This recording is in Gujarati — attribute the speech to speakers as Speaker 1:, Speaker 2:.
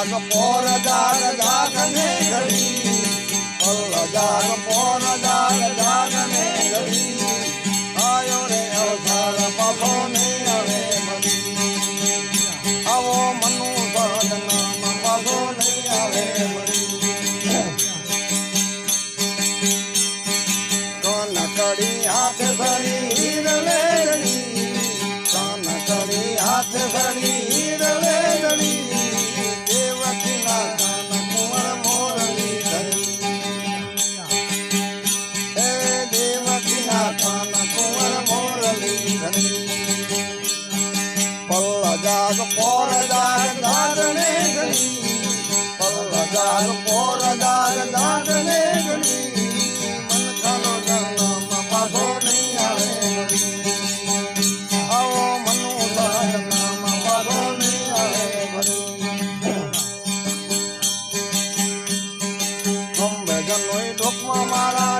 Speaker 1: જાગ પોર જાગ જાગ ને ઘડી. અલ્લ જાગ પોર જાગ જાગ ને ઘડી. આયો રે અવતાર પાપો ને હવે મળી. આવો મનુ ભગત નામ પાપો ને આવે મળી. કોન કડી હાથ ભરી હીર લે ઘડી કોન કડી હાથ ભરી பொருளாக போறதாக தாதனே கணி பொருளாக போறதாக தாதனே கணி મારા